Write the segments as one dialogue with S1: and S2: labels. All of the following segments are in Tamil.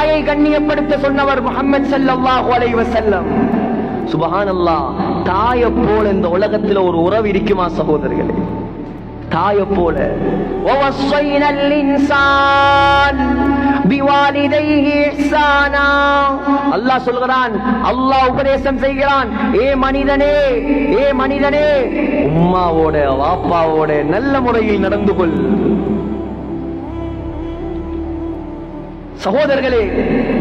S1: தாயை கண்ணியப்படுத்த சொன்னவர் முகமது சல்லாஹூ அலைவ செல்லம் சுபஹானல்லா தாய போல இந்த உலகத்துல ஒரு உறவு இருக்குமா சகோதரர்களே தாய போல. அல்லாஹ் சொல்கிறான் அல்லாஹ் உபதேசம் செய்கிறான் ஏ மனிதனே ஏ மனிதனே உம்மாவோட வாப்பாவோட நல்ல முறையில் நடந்து கொள். சகோதரர்களே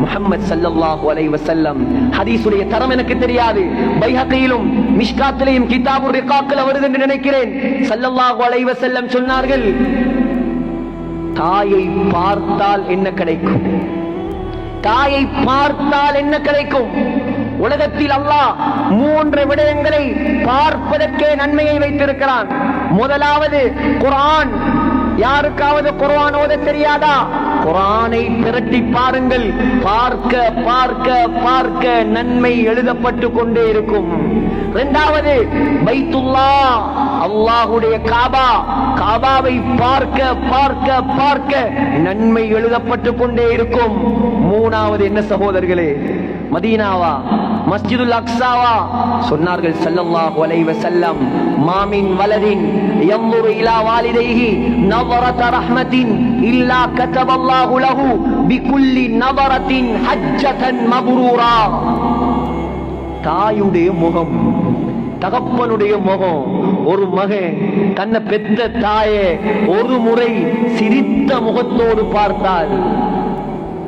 S1: முகமது ஸல்லல்லாஹு அலை வசல்லம் ஹதீசுடைய தரம் எனக்கு தெரியாது. பைஹக்கையிலும் மிஷ்காத்திலையும் கிதாபுர் ரிகாக்கில் வருது என்று நினைக்கிறேன். சல்லல்லாஹு அலை வசல்லம் சொன்னார்கள் தாயை பார்த்தால் என்ன கிடைக்கும்? தாயை பார்த்தால் என்ன கிடைக்கும்? உலகத்தில் அல்லாஹ் மூன்று விடயங்களை பார்ப்பதற்கே நன்மையை வைத்திருக்கிறான். முதலாவது குரான் யாருக்காவது குரான் ஓத தெரியாதா? குரானை திரட்டி பாருங்கள். பார்க்க பார்க்க பார்க்க நன்மை எழுதப்பட்டு கொண்டே இருக்கும். இரண்டாவது பைத்துல்லா அல்லாஹுடைய காபா. காபாவை பார்க்க பார்க்க பார்க்க நன்மை எழுதப்பட்டு கொண்டே இருக்கும். மூணாவது என்ன சகோதரர்களே? மதீனாவா? மஸ்ஜிதுல் அக்ஸாவா சொன்னார்கள் சல்லல்லாஹு அலைஹி வஸல்லம் மாமின் வலதின் யம்முரு இலா வாலிதைஹி நவரத ரஹ்மத்தின் இல்லா கதபல்லாஹு லஹு பிகுல்லி நவரத்தின் ஹஜ்ஜதன் மபுரூரா தாயுடைய முகம் தகப்பனுடைய முகம் ஒரு மகன் தன்னை பெத்த தாயை ஒரு முறை சிரித்த முகத்தோடு பார்த்தாள்.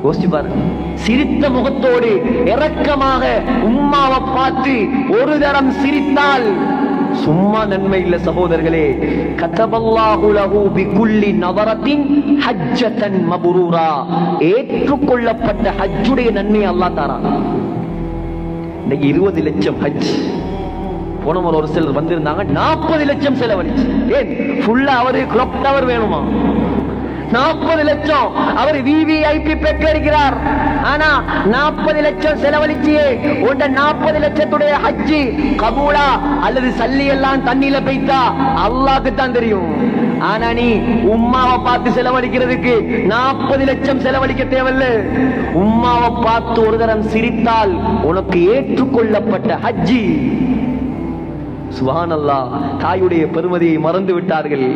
S1: யோசிச்சு பாருங்க. சிரித்த முகத்தோடு இறக்கமாக உம்மாவை பார்த்து ஒரு தரம் சிரித்தால் சும்மா நன்மை இல்ல சகோதரர்களே. கதபல்லாஹு லஹு பிகுல்லி நவரத்தின் ஹஜ்ஜத்தன் மபுரூரா. ஏற்றுக்கொள்ளப்பட்ட ஹஜ்ஜுடைய நன்மை அல்லாஹ் தரான் இன்னைக்கு இருபது லட்சம் ஹஜ். போன முறை ஒரு சிலர் வந்திருந்தாங்க நாற்பது லட்சம் செலவழிச்சு. ஏன்? ஃபுல்லா அவரு கிளப் டவர் வேணுமா? நாற்பது லட்சம். அவர் விவிஐபி பெற்றிருக்கிறார் ஆனா நாற்பது லட்சம் செலவழிச்சியே. உண்ட நாற்பது லட்சத்துடைய ஹஜ்ஜி கபூலா அல்லது சல்லி எல்லாம் தண்ணியில பெய்த்தா அல்லாக்கு தான் தெரியும். ஆனா நீ உம்மாவை பார்த்து செலவழிக்கிறதுக்கு நாற்பது லட்சம் செலவழிக்க தேவையில்ல. உம்மாவை பார்த்து ஒரு தரம் சிரித்தால் உனக்கு ஏற்றுக்கொள்ளப்பட்ட ஹஜ்ஜி. சுபஹானல்லாஹ் தாயுடைய பெருமதியை மறந்து விட்டார்கள்.